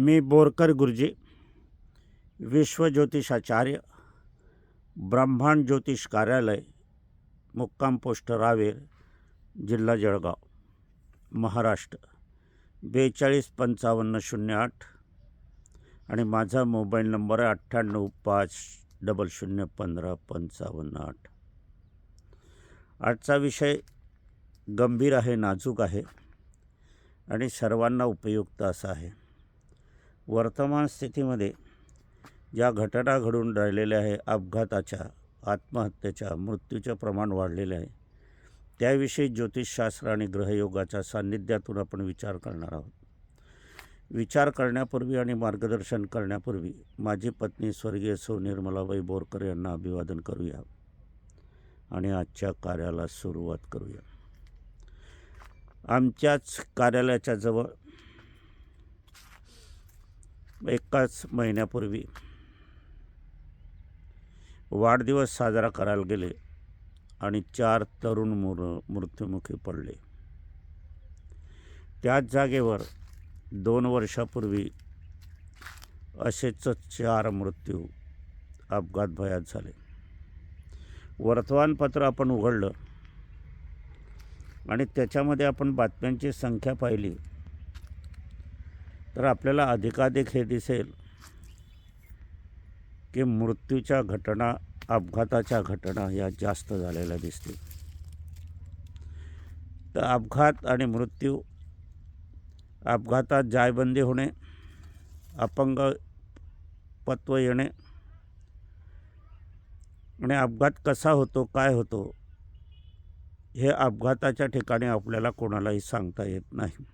मी बोरकर गुरुजी विश्वज्योतिषाचार्य ब्रह्मांड ज्योतिष कार्यालय मुक्काम पोस्ट रावेर जिल्हा जळगाव महाराष्ट्र. बेचाळीस पंचावन्न शून्य आठ आणि माझा मोबाईल नंबर आहे अठ्ठ्याण्णव पाच डबल शून्य पंधरा पंचावन्न आठ. आजचा विषय गंभीर आहे नाजूक आहे आणि सर्वांना उपयुक्त असा आहे. वर्तमान स्थितीमध्ये ज्या घटना घडून राहिलेल्या आहे अपघाताच्या आत्महत्येच्या मृत्यूचं प्रमाण वाढलेलं आहे त्याविषयी ज्योतिषशास्त्र आणि ग्रहयोगाच्या सान्निध्यातून आपण विचार करणार आहोत. विचार करण्यापूर्वी आणि मार्गदर्शन करण्यापूर्वी माझी पत्नी स्वर्गीय सौ निर्मलाबाई बोरकर यांना अभिवादन करूया आणि आजच्या कार्याला सुरुवात करूया. आमच्याच कार्यालयाच्या जवळ एकाच महिन्यापूर्वी वाढदिवस साजरा करायला गेले आणि चार तरुण मुर मृत्युमुखी पडले. त्याच जागेवर दोन वर्षापूर्वी असेच चार मृत्यू अपघात भयात झाले. वर्तमानपत्र आपण उघडलं आणि त्याच्यामध्ये आपण बातम्यांची संख्या पाहिली. तर आपल्याला अधिकाधिक हे दिसेल की मृत्यूच्या घटना अपघाताच्या घटना या जास्त झालेल्या दिसतील. तर अपघात आणि मृत्यू अपघातात जायबंदी होणे अपंग पत्व येणे आणि अपघात कसा होतो काय होतो हे अपघाताच्या ठिकाणी आपल्याला कोणालाही सांगता येत नाही.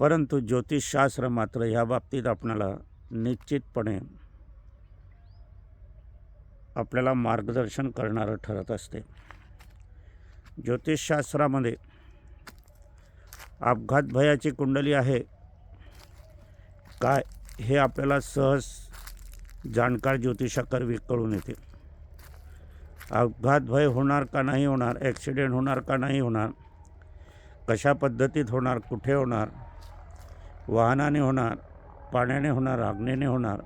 परंतु ज्योतिषशास्त्र मात्र ह्या बाबतीत आपणाला निश्चितपणे आपल्याला मार्गदर्शन करणारं ठरत असते. ज्योतिषशास्त्रामध्ये अपघात भयाची कुंडली आहे. काय हे आपल्याला सहज जाणकार ज्योतिषाकरवी कळून येते. अपघात भय होणार का नाही होणार ॲक्सिडेंट होणार का नाही होणार कशा पद्धतीत होणार कुठे होणार वाहनाने होणार पाण्याने होणार आग्नेने होणार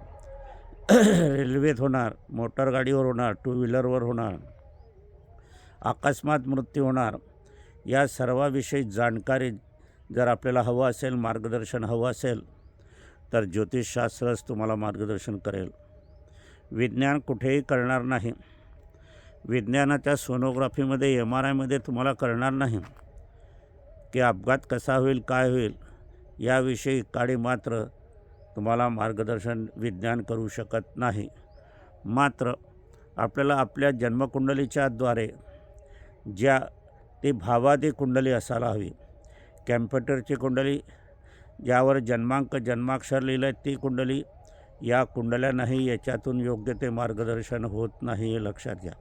रेल्वेत होणार मोटरगाडीवर होणार टू व्हीलरवर होणार अकस्मात मृत्यू होणार या सर्वाविषयी जाणकारी जर आपल्याला हवं असेल मार्गदर्शन हवं असेल तर ज्योतिषशास्त्रच तुम्हाला मार्गदर्शन करेल. विज्ञान कुठेही करणार नाही. विज्ञानाच्या सोनोग्राफीमध्ये एम आर आयमध्ये तुम्हाला करणार नाही की अपघात कसा होईल काय होईल. याविषयी काळी मात्र तुम्हाला मार्गदर्शन विज्ञान करू शकत नाही. मात्र आपल्याला आपल्या जन्मकुंडलीच्याद्वारे ज्या ती भावादी कुंडली असायला हवी कॅम्प्युटरची कुंडली ज्यावर जन्मांक जन्माक्षर लिहिलं आहे ती कुंडली या कुंडल्या नाही याच्यातून योग्य ते मार्गदर्शन होत नाही हे लक्षात घ्या.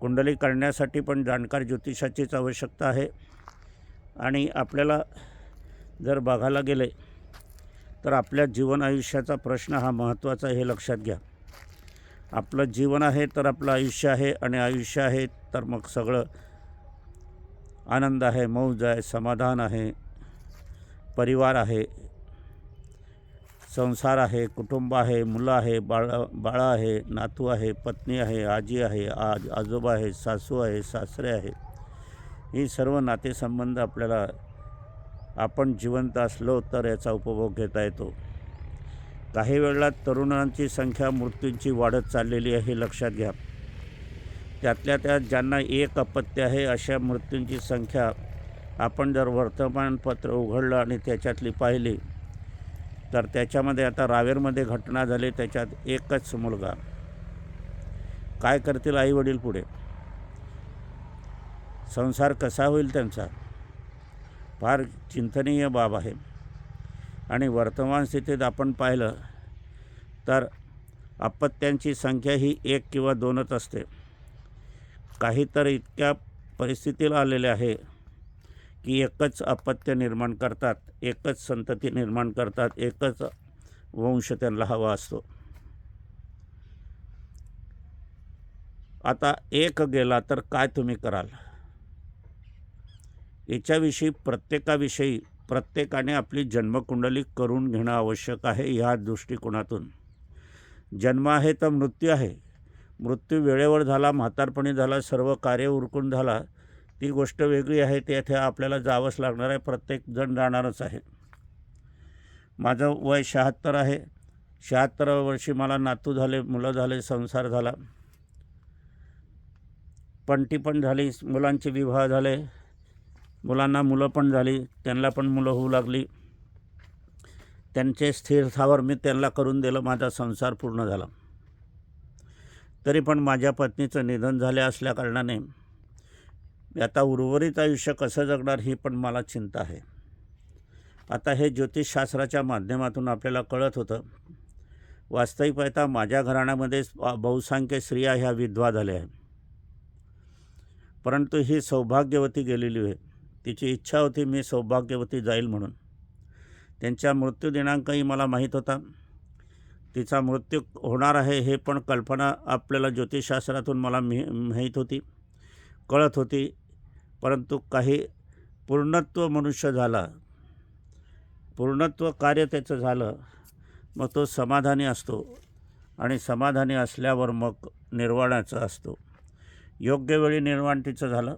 कुंडली करण्यासाठी पण जाणकार ज्योतिषाचीच आवश्यकता आहे आणि आपल्याला जर बघायला गेले तर आपल्या जीवन आयुष्याचा प्रश्न हा महत्त्वाचा हे लक्षात घ्या. आपलं जीवन आहे तर आपलं आयुष्य आहे आणि आयुष्य आहे तर मग सगळं आनंद आहे मौज आहे समाधान आहे परिवार आहे संसार आहे कुटुंब आहे मुलं आहे बाळ बाळा आहे नातू आहे पत्नी आहे आजी आहे आज आजोबा आहे सासू आहे सासरे आहे. ही सर्व नातेसंबंध आपल्याला आपण जिवंत असलो तर याचा उपभोग घेता येतो. काही वेळेला तरुणांची संख्या मृत्यूंची वाढत चाललेली आहे हे लक्षात घ्या. त्यातल्या त्यात ज्यांना एक अपत्य आहे अशा मृत्यूंची संख्या आपण जर वर्तमानपत्र उघडलं आणि त्याच्यातली पाहिली तर त्याच्यामध्ये आता रावेरमध्ये घटना झाली त्याच्यात एकच मुलगा. काय करतील आईवडील पुढे? संसार कसा होईल त्यांचा? फार चिंतनीय बाब आहे. आणि वर्तमान स्थितीत आपण पाहिलं तर अपत्यांची संख्या ही एक किंवा दोनच असते. काही तर इतक्या परिस्थितीला आलेले आहे की एकच अपत्य निर्माण करतात एकच संतती निर्माण करतात एकच वंश त्यांना हवा असतो. आता एक गेला तर काय तुम्ही कराल? याच्याविषयी प्रत्येकाविषयी प्रत्येकाने आपली जन्मकुंडली करून घेणं आवश्यक आहे ह्या दृष्टिकोनातून. जन्म आहे तर मृत्यू आहे. मृत्यू वेळेवर झाला म्हातारपणी झाला सर्व कार्य उरकून झाला ती गोष्ट वेगळी आहे तेथे आपल्याला जावंच लागणार आहे प्रत्येकजण जाणारच आहे. माझं वय शहात्तर आहे. शहात्तराव्या वर्षी मला नातू झाले मुलं झाले संसार झाला. पणटी पण झाली मुलांचे विवाह झाले. मुलांना मुलं पण झाली त्यांना पण मुलं होऊ लागली. त्यांचे स्थिरथावर मी त्यांना करून दिलं माझा संसार पूर्ण झाला. तरी पण माझ्या पत्नीचं निधन झाले असल्याकारणाने आता उर्वरित आयुष्य कसं जगणार ही पण मला चिंता आहे. आता हे ज्योतिषशास्त्राच्या माध्यमातून आपल्याला कळत होतं. वास्तविक पाहता माझ्या घराण्यामध्ये बहुसंख्य स्त्रिया ह्या विधवा झाल्या आहे परंतु ही सौभाग्यवती गेलेली आहे. तिची इच्छा होती मी सौभाग्यवती जाईल म्हणून. त्यांच्या मृत्यू दिनांकही मला माहीत होता. तिचा मृत्यू होणार आहे हे पण कल्पना आपल्याला ज्योतिषशास्त्रातून मला मि माहीत होती कळत होती. परंतु काही पूर्णत्व मनुष्य झाला पूर्णत्व कार्य त्याचं झालं मग तो समाधानी असतो आणि समाधानी असल्यावर मग निर्वाणाचा असतो. योग्य वेळी निर्वाण तिचं झालं.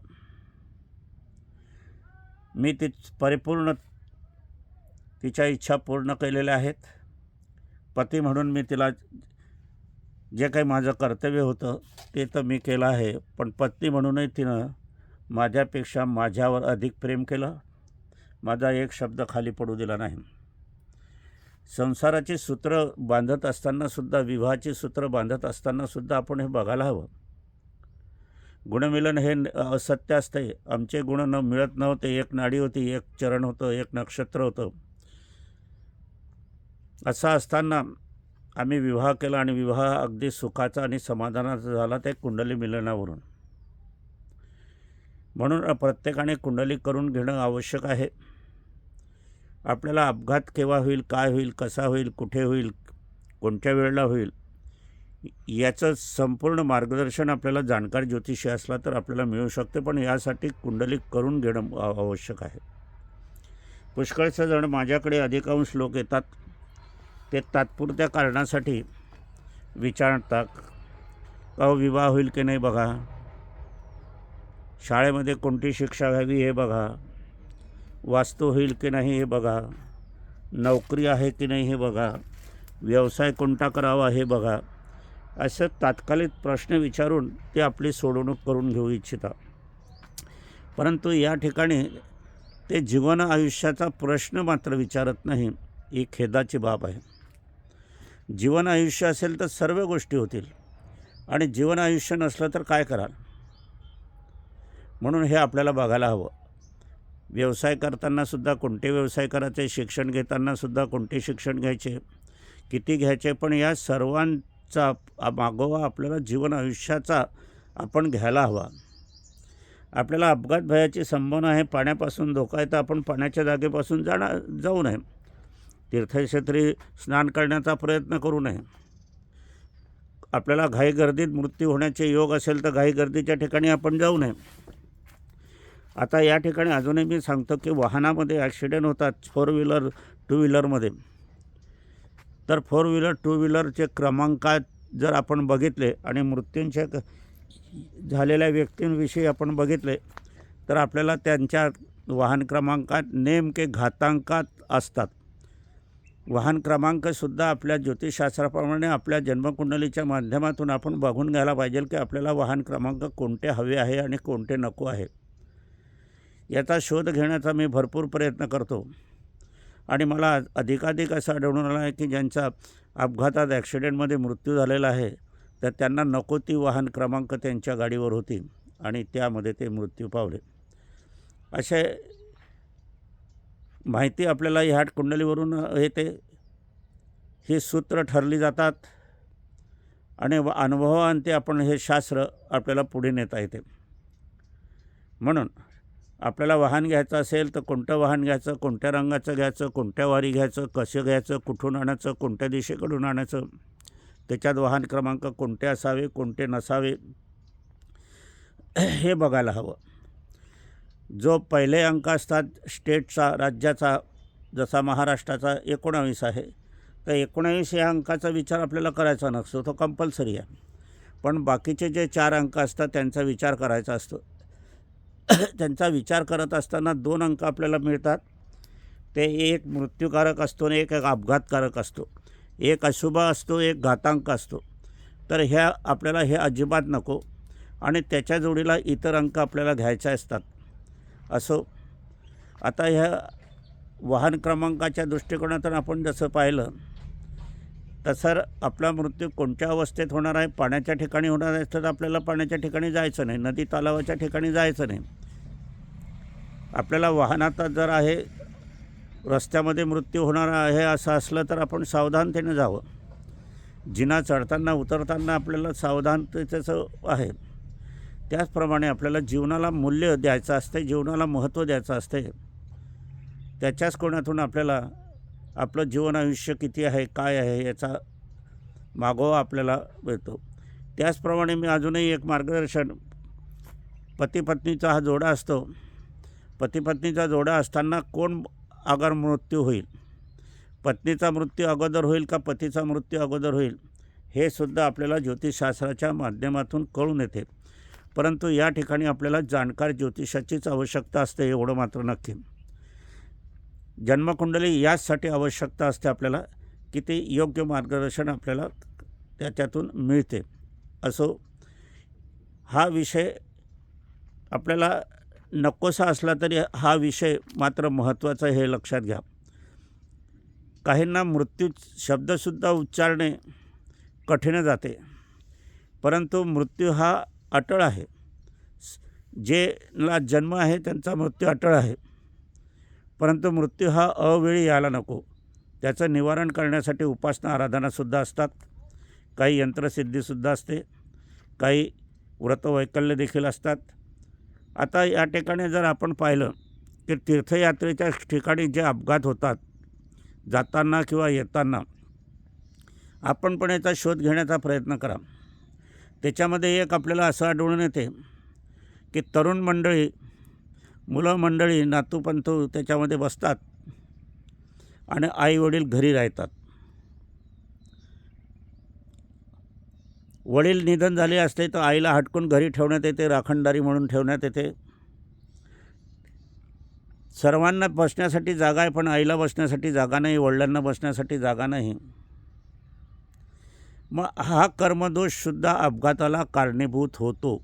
मी ती परिपूर्ण तिच्या इच्छा पूर्ण केलेल्या आहेत. पती म्हणून मी तिला जे काही माझं कर्तव्य होतं ते तर मी केलं आहे. पण पत्नी म्हणूनही तिनं माझ्यापेक्षा माझ्यावर अधिक प्रेम केलं. माझा एक शब्द खाली पडू दिला नाही. संसाराची सूत्र बांधत असतानासुद्धा विवाहाची सूत्र बांधत असतानासुद्धा आपण हे बघायला हवं. गुणमिलन हे असत्य असते. आमचे गुण न मिळत नव्हते. एक नाडी होती एक चरण होतं एक नक्षत्र होतं. असं असताना आम्ही विवाह केला आणि विवाह अगदी सुखाचा आणि समाधानाचा झाला ते कुंडली मिलनावरून. म्हणून प्रत्येकाने कुंडली करून घेणं आवश्यक आहे. आपल्याला अपघात केव्हा होईल काय होईल कसा होईल कुठे होईल कोणत्या वेळेला होईल याचं संपूर्ण मार्गदर्शन आपल्याला जाणकार ज्योतिषी असला तर आपल्याला मिळू शकते पण यासाठी कुंडली करून घेणं आवश्यक आहे. पुष्कळचे जण माझ्याकडे अधिकांश लोक येतात. ते तात्पुरत्या कारणासाठी विचारतात का हो, विवाह होईल की नाही बघा? शाळेमध्ये कोणती शिक्षा घ्यावी हे बघा? वास्तू होईल की नाही हे बघा? नोकरी आहे की नाही हे बघा? व्यवसाय कोणता करावा हे बघा? असं तात्कालिक प्रश्न विचारून ते आपली सोडवणूक करून घेऊ इच्छिता परंतु या ठिकाणी ते जीवन आयुष्याचा प्रश्न मात्र विचारत नाही ही खेदाची बाब आहे. जीवन आयुष्य असेल तर सर्व गोष्टी होतील आणि जीवन आयुष्य नसलं तर काय कराल? म्हणून हे आपल्याला बघायला हवं. व्यवसाय करतानासुद्धा कोणते व्यवसाय करायचे शिक्षण घेतानासुद्धा कोणते शिक्षण घ्यायचे किती घ्यायचे पण या सर्वां चा मागोवा आपल्याला जीवन आयुष्याचा आपण घ्यायला हवा. आपल्याला अपघात भयाची संभावना आहे पाण्यापासून धोका आहे तर आपण पाण्याच्या जागेपासून जाणार जाऊ नये. तीर्थक्षेत्री स्नान करण्याचा प्रयत्न करू नये. आपल्याला घाई गर्दीत मृत्यू होण्याचे योग असेल तर घाई गर्दीच्या ठिकाणी आपण जाऊ नये. आता या ठिकाणी अजूनही मी सांगतो की वाहनामध्ये ॲक्सिडेंट होतात फोर व्हीलर टू व्हीलरमध्ये तर फोर व्हीलर टू व्हीलरचे क्रमांकात जर आपण बघितले आणि मृत्यूंच्या झालेल्या व्यक्तींविषयी आपण बघितले तर आपल्याला त्यांच्या वाहन क्रमांकात नेमके घातांकात असतात. वाहन क्रमांकसुद्धा आपल्या ज्योतिषशास्त्राप्रमाणे आपल्या जन्मकुंडलीच्या माध्यमातून आपण बघून घ्यायला पाहिजे की आपल्याला वाहन क्रमांक कोणते हवे आहे आणि कोणते नको आहे. याचा शोध घेण्याचा मी भरपूर प्रयत्न करतो. आणि मला अधिकाधिक असं आढळून आलं आहे की ज्यांचा अपघातात ॲक्सिडेंटमध्ये मृत्यू झालेला आहे तर त्यांना नको ती वाहन क्रमांक त्यांच्या गाडीवर होती आणि त्यामध्ये ते मृत्यू पावले. असे माहिती आपल्याला ह्या कुंडलीवरून येते. ही सूत्र ठरली जातात आणि अनुभवांते आपण हे शास्त्र आपल्याला पुढे नेता येते. म्हणून आपल्याला वाहन घ्यायचं असेल तर कोणतं वाहन घ्यायचं कोणत्या रंगाचं घ्यायचं कोणत्या वारी घ्यायचं कसं घ्यायचं कुठून आणायचं कोणत्या दिशेकडून आणायचं त्याच्यात वाहन क्रमांक कोणते असावे कोणते नसावे हे बघायला हवं. जो पहिले अंक असतात स्टेटचा राज्याचा जसा महाराष्ट्राचा एकोणावीस आहे तर एकोणावीस या अंकाचा विचार आपल्याला करायचा नसतो तो कंपल्सरी आहे. पण बाकीचे जे चार अंक असतात त्यांचा विचार करायचा असतो. त्यांचा विचार करत असताना दोन अंक आपल्याला मिळतात. ते एक मृत्यूकारक असतो आणि एक एक अपघातकारक असतो. एक अशुभ असतो एक घातांक असतो. तर ह्या आपल्याला हे अजिबात नको आणि त्याच्या जोडीला इतर अंक आपल्याला घ्यायचे असतात. असो. आता ह्या वाहन क्रमांकाच्या दृष्टिकोनातून आपण जसं पाहिलं तसं आपला मृत्यू कोणत्या अवस्थेत होणार आहे? पाण्याच्या ठिकाणी होणार आहे तर आपल्याला पाण्याच्या ठिकाणी जायचं नाही. नदी तलावाच्या ठिकाणी जायचं नाही. आपल्याला वाहनात जर आहे रस्त्यामध्ये मृत्यू होणार आहे असं असलं तर आपण सावधानतेने जावं. जिना चढताना उतरताना आपल्याला सावधानतेचं आहे. त्याचप्रमाणे आपल्याला जीवनाला मूल्य द्यायचं असते जीवनाला महत्त्व द्यायचं असते त्याच्याच कोणातून आपल्याला आपलं जीवन आयुष्य किती आहे काय आहे याचा मागोवा आपल्याला मिळतो. त्याचप्रमाणे मी अजूनही एक मार्गदर्शन पती पत्नीचा हा जोडा असतो. पतीपत्नीचा जोडा असताना कोण अगर मृत्यू होईल? पत्नीचा मृत्यू अगोदर होईल का पतीचा मृत्यू अगोदर होईल? हे सुद्धा आपल्याला ज्योतिषशास्त्राच्या माध्यमातून कळून येते. परंतु या ठिकाणी आपल्याला जाणकार ज्योतिषाचीच आवश्यकता असते एवढं मात्र नक्की. जन्मकुंडली याचसाठी आवश्यकता असते आपल्याला की ते योग्य मार्गदर्शन आपल्याला त्याच्यातून मिळते. असो हा विषय आपल्याला नकोसा असला तरी हा विषय मात्र महत्त्वाचा हे लक्षात घ्या. काहींना मृत्यू शब्दसुद्धा उच्चारणे कठीण जाते परंतु मृत्यू हा अटळ आहे. जेला जन्म आहे त्यांचा मृत्यू अटळ आहे परंतु मृत्यू हा अवेळी यायला नको. त्याचं निवारण करण्यासाठी उपासना आराधनासुद्धा असतात. काही यंत्रसिद्धीसुद्धा असते. काही व्रतवैकल्य देखील असतात. आता या ठिकाणी जर आपण पाहिलं की तीर्थयात्रेच्या ठिकाणी जे अपघात होतात जाताना किंवा येताना आपण पण याचा शोध घेण्याचा प्रयत्न करा. त्याच्यामध्ये एक आपल्याला असं आढळून येते की तरुण मंडळी मुलं मंडळी नातूपंथू त्याच्यामध्ये बसतात आणि आईवडील घरी राहतात. वडील निधन झाले असते तर आईला हटकून घरी ठेवण्यात येते राखणदारी म्हणून ठेवण्यात येते. सर्वांना बसण्यासाठी जागा आहे पण आईला बसण्यासाठी जागा नाही वडिलांना बसण्यासाठी जागा नाही. मग हा कर्मदोषसुद्धा अपघाताला कारणीभूत होतो.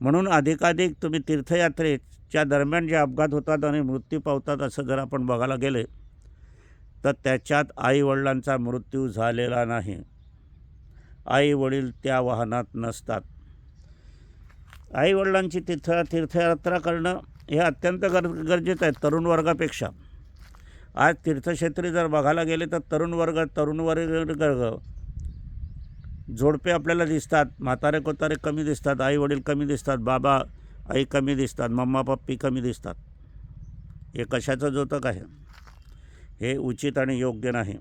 म्हणून अधिकाधिक तुम्ही तीर्थयात्रेच्या दरम्यान जे अपघात होतात आणि मृत्यू पावतात असं जर आपण बघायला गेले तर त्याच्यात आईवडिलांचा मृत्यू झालेला नाही. आई वडील त्या वाहनात नसतात. आईवडिलांची तीर्थ तीर्थयात्रा करणं हे अत्यंत गर गरजेचं आहे तरुण वर्गापेक्षा. आज तीर्थक्षेत्री जर बघायला गेले तर तरुण वर्ग तरुण वर्ग जोडपे आपल्याला दिसतात. म्हातारे कोतारे कमी दिसतात. आई वडील कमी दिसतात. बाबा आई कमी दिसतात. मम्मा पप्पी कमी दिसतात. हे कशाचं जोतक आहे? हे उचित आणि योग्य नाही.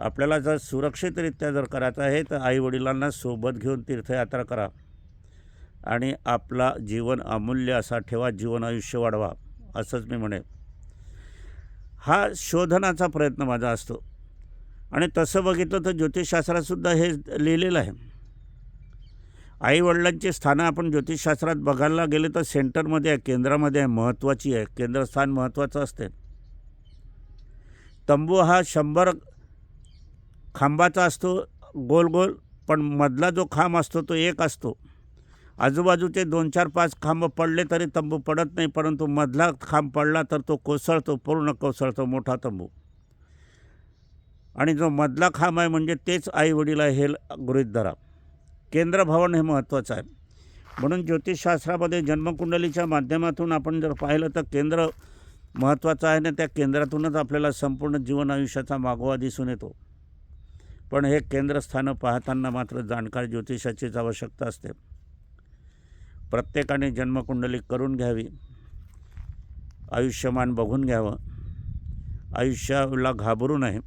आपल्याला जर सुरक्षितरित्या जर करायचं आहे तर आईवडिलांना सोबत घेऊन तीर्थयात्रा करा. आणि आपला जीवन अमूल्य असा ठेवा जीवन आयुष्य वाढवा असंच मी म्हणेन. हा शोधनाचा प्रयत्न माझा असतो. आणि तसं बघितलं तर ज्योतिषशास्त्रातसुद्धा हे लिहिलेलं आहे. आईवडिलांची स्थानं आपण ज्योतिषशास्त्रात बघायला गेले तर सेंटरमध्ये आहे केंद्रामध्ये आहे महत्त्वाची आहे केंद्रस्थान महत्त्वाचं असते. तंबू हा शंभर खांबाचा असतो गोल गोल पण मधला जो खांब असतो तो एक असतो. आजूबाजूचे दोन चार पाच खांब पडले तरी तंबू पडत नाही परंतु मधला खांब पडला तर तो कोसळतो पूर्ण कोसळतो मोठा तंबू. आणि जो मधला खांब आहे म्हणजे तेच आईवडील आहे हे गृहित धरा केंद्रभवन हे महत्त्वाचं आहे. म्हणून ज्योतिषशास्त्रामध्ये जन्मकुंडलीच्या माध्यमातून आपण जर पाहिलं तर केंद्र महत्त्वाचं आहे ना त्या केंद्रातूनच आपल्याला संपूर्ण जीवन आयुष्याचा मागोवा दिसून येतो. पण हे केंद्रस्थानं पाहताना मात्र जाणकार ज्योतिषाचीच आवश्यकता असते. प्रत्येकाने जन्मकुंडली करून घ्यावी आयुष्यमान बघून घ्यावं आयुष्याला घाबरू नये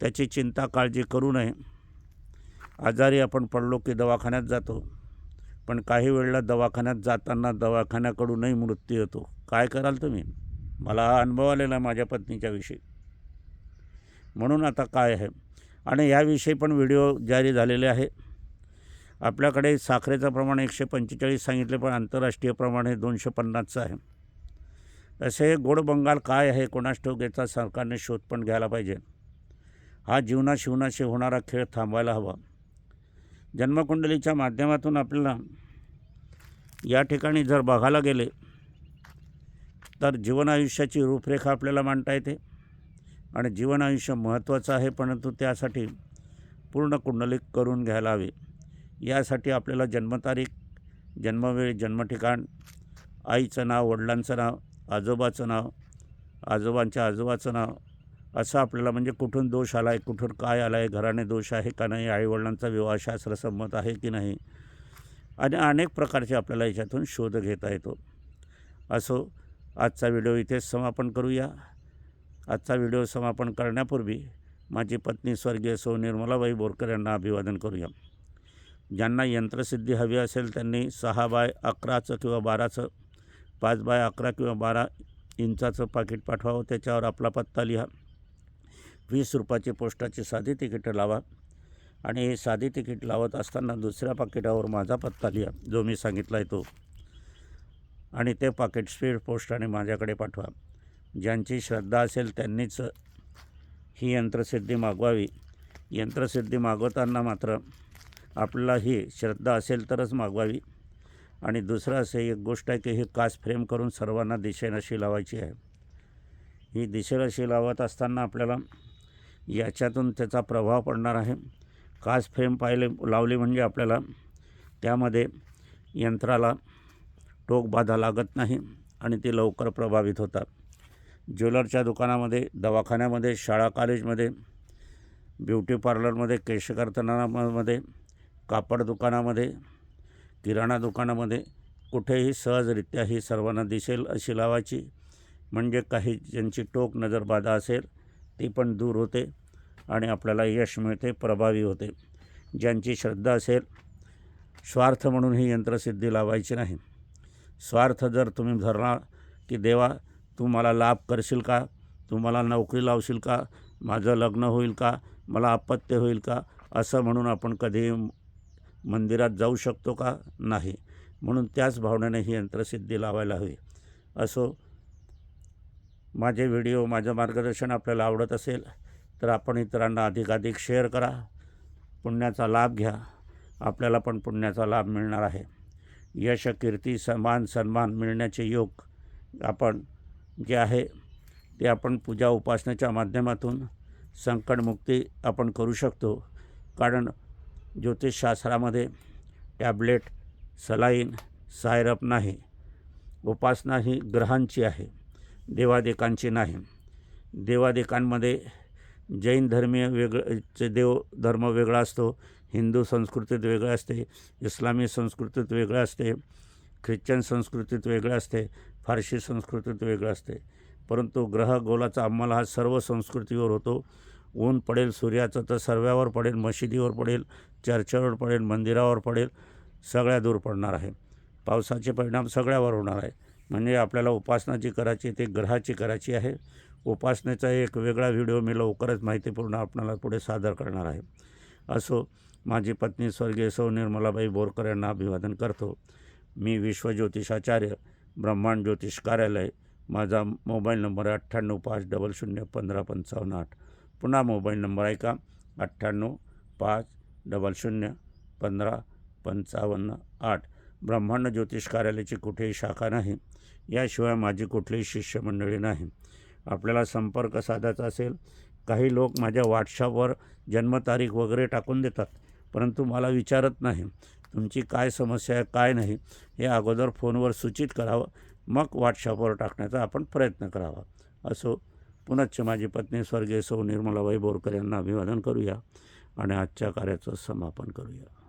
त्याची चिंता काळजी करू नये. आजारी आपण पडलो की दवाखान्यात जातो पण काही वेळेला दवाखान्यात जाताना दवाखान्याकडूनही मृत्यू येतो. काय कराल तुम्ही? मला हा अनुभव आलेला आहे माझ्या पत्नीच्या विषयी म्हणून आता काय आहे? आणि याविषयी पण व्हिडिओ जारी झालेले आहे. आपल्याकडे साखरेचं प्रमाण एकशे पंचेचाळीस सांगितले पण आंतरराष्ट्रीय प्रमाण हे दोनशे पन्नासचं आहे. तसे गोड बंगाल काय आहे? कोणास ठाऊक याचा सरकारने शोध पण घ्यायला पाहिजे. हा जीवना शिवनाशी होणारा खेळ थांबवायला हवा. जन्मकुंडलीच्या माध्यमातून आपल्याला या ठिकाणी जर बघायला गेले तर जीवन आयुष्याची रूपरेखा आपल्याला मांडता येते. आणि जीवन आयुष्य महत्त्वाचं आहे परंतु त्यासाठी पूर्ण कुंडलिक करून घ्यायला हवी. यासाठी आपल्याला जन्मतारीख जन्मवेळ जन्मठिकाण आईचं नाव वडिलांचं नाव आजोबाचं नाव आजोबांच्या आजोबाचं नाव असं आपल्याला म्हणजे कुठून दोष आला आहे कुठून काय आला आहे घराने दोष आहे का नाही आईवडिलांचा विवाहशास्त्र संमत आहे की नाही आणि अनेक प्रकारचे आपल्याला याच्यातून शोध घेता येतो. असो आजचा व्हिडिओ इथेच समापन करूया. आजचा व्हिडिओ समापन करण्यापूर्वी माझी पत्नी स्वर्गीय सौ निर्मलाबाई बोरकर यांना अभिवादन करूया. ज्यांना यंत्रसिद्धी हवी असेल त्यांनी सहा बाय अकराचं किंवा बाराचं पाच बाय अकरा किंवा बारा इंचाचं पाकिट पाठवावं त्याच्यावर आपला पत्ता लिहा. वीस रुपयाची पोस्टाची साधी तिकीटं लावा आणि हे साधी तिकीट लावत असताना दुसऱ्या पाकिटावर माझा पत्ता लिहा जो मी सांगितला आहे तो. आणि ते पाकिट स्पीड पोस्टाने माझ्याकडे पाठवा. ज्यांची श्रद्धा असेल त्यांनीच ही यंत्रसिद्धी मागवावी. यंत्रसिद्धी मागवताना मात्र आपल्याला ही श्रद्धा असेल तरच मागवावी. आणि दुसरं असं एक गोष्ट आहे की ही कास फ्रेम करून सर्वांना दिशेनशी लावायची आहे. ही दिशेनशी लावत असताना आपल्याला याच्यातून त्याचा प्रभाव पडणार आहे. कास फ्रेम पाहिले लावली म्हणजे आपल्याला त्यामध्ये यंत्राला टोक बाधा लागत नाही आणि ते लवकर प्रभावित होतात. ज्वेलरच्या दुकानामध्ये दवाखान्यामध्ये शाळा कॉलेजमध्ये ब्युटी पार्लरमध्ये केशकर्तनामध्ये कापड दुकानामध्ये किराणा दुकानामध्ये कुठेही सहजरित्या ही सर्वांना दिसेल अशी लावायची. म्हणजे काही ज्यांची टोक नजरबाधा असेल ती पण दूर होते आणि आपल्याला यश मिळते प्रभावी होते. ज्यांची श्रद्धा असेल स्वार्थ म्हणून ही यंत्रसिद्धी लावायची नाही. स्वार्थ जर तुम्ही धरणार की देवा तू मला लाभ करशील का? तू मला नोकरी लावशील का? माझं लग्न होईल का? मला अपत्य होईल का? असं म्हणून आपण कधी मंदिरात जाऊ शकतो का? नाही. म्हणून त्याच भावनेने ही यंत्रसिद्धी लावायला हवी. असो माझे व्हिडिओ माझं मार्गदर्शन आपल्याला आवडत असेल तर आपण इतरांना अधिकाधिक शेअर करा. पुण्याचा लाभ घ्या. आपल्याला पण पुण्याचा लाभ मिळणार आहे. यश कीर्ती सन्मान सन्मान मिळण्याचे योग आपण जे आहे ते आपण पूजा उपासनेच्या माध्यमातून संकटमुक्ती आपण करू शकतो. कारण ज्योतिषशास्त्रामध्ये टॅबलेट सलाईन सायरप नाही. उपासना ही ग्रहांची आहे देवादेकांची नाही. देवादेकांमध्ये जैन धर्मीय वेगळं देव धर्म वेगळा असतो हिंदू संस्कृतीत वेगळं असते इस्लामी संस्कृतीत वेगळं असते. ख्रिश्चन संस्कृतीत वेगळं असते फारशी संस्कृतीत वेगळं असते. परंतु ग्रह गोलाचा अंमल हा सर्व संस्कृतीवर होतो. ऊन पडेल सूर्याचं तर सर्व्यावर पडेल मशिदीवर पडेल चर्चवर पडेल मंदिरावर पडेल सगळ्या दूर पडणार आहे. पावसाचे परिणाम सगळ्यावर होणार आहे. म्हणजे आपल्याला उपासना जी करायची ती ग्रहाची करायची आहे. उपासनेचा एक वेगळा व्हिडिओ मी लवकरच माहितीपूर्ण आपणाला पुढे सादर करणार आहे. असो माझी पत्नी स्वर्गीय सौ निर्मलाबाई बोरकर यांना अभिवादन करतो. मी विश्वज्योतिषाचार्य ब्रह्मांड ज्योतिष कार्यालय माझा मोबाईल नंबर आहे अठ्ठ्याण्णव पाच डबल शून्य पंधरा पंचावन्न आठ. पुन्हा मोबाईल नंबर आहे का? अठ्ठ्याण्णव पाच डबल शून्य पंधरा पंचावन्न आठ. ब्रह्मांड ज्योतिष कार्यालयाची कुठेही शाखा नाही. याशिवाय माझी कुठलीही शिष्यमंडळी नाही. आपल्याला संपर्क साधायचा असेल. काही लोक माझ्या व्हॉट्सअपवर जन्मतारीख वगैरे टाकून देतात परंतु मला विचारत नाही. तुमची काय समस्या आहे काय नाही हे अगोदर फोनवर सूचित करावं मग व्हॉट्सअपवर टाकण्याचा आपण प्रयत्न करावा. असो पुनश्च माझी पत्नी स्वर्गीय सौ निर्मलाबाई बोरकर यांना अभिवादन करूया आणि आजच्या कार्याचं समापन करूया.